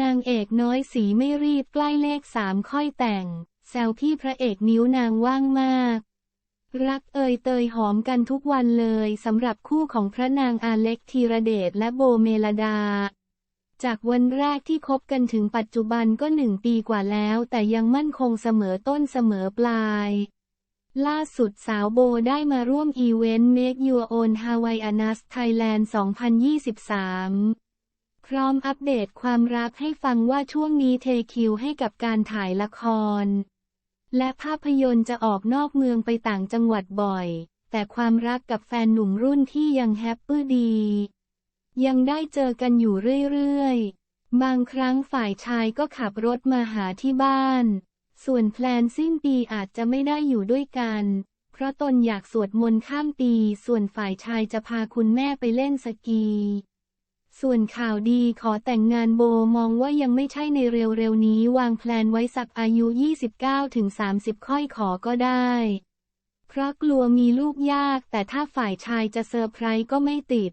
นางเอกน้อยสีไม่รีบใกล้เลขสามค่อยแต่ง แซวพี่พระเอกนิ้วนางว่างมาก รักเอ่ยเตยหอมกันทุกวันเลยสำหรับคู่ของพระนางอาเล็กธีระเดชและโบเมลดา จากวันแรกที่คบกันถึงปัจจุบันก็หนึ่งปีกว่าแล้ว แต่ยังมั่นคงเสมอต้นเสมอปลาย ล่าสุดสาวโบได้มาร่วมอีเวนต์ Make Your Own Hawaiianas Thailand 2023 พร้อมอัปเดตความรักให้ฟังว่าช่วงนี้เทคิวให้กับการถ่ายละคร และภาพยนตร์จะออกนอกเมืองไปต่างจังหวัดบ่อย แต่ความรักกับแฟนหนุ่มรุ่นที่ยังแฮปปี้ดี ยังได้เจอกันอยู่เรื่อยๆ บางครั้งฝ่ายชายก็ขับรถมาหาที่บ้าน ส่วนแพลนสิ้นปีอาจจะไม่ได้อยู่ด้วยกัน เพราะตนอยากสวดมนต์ข้ามปี ส่วนฝ่ายชายจะพาคุณแม่ไปเล่นสกี ส่วนข่าวดีขอแต่งงานโบมองว่ายังไม่ใช่ในเร็วๆนี้วางแพลนไว้สักอายุ 29-30 ค่อยขอก็ได้ เพราะกลัวมีลูกยากแต่ถ้าฝ่ายชายจะเซอร์ไพรส์ก็ไม่ติด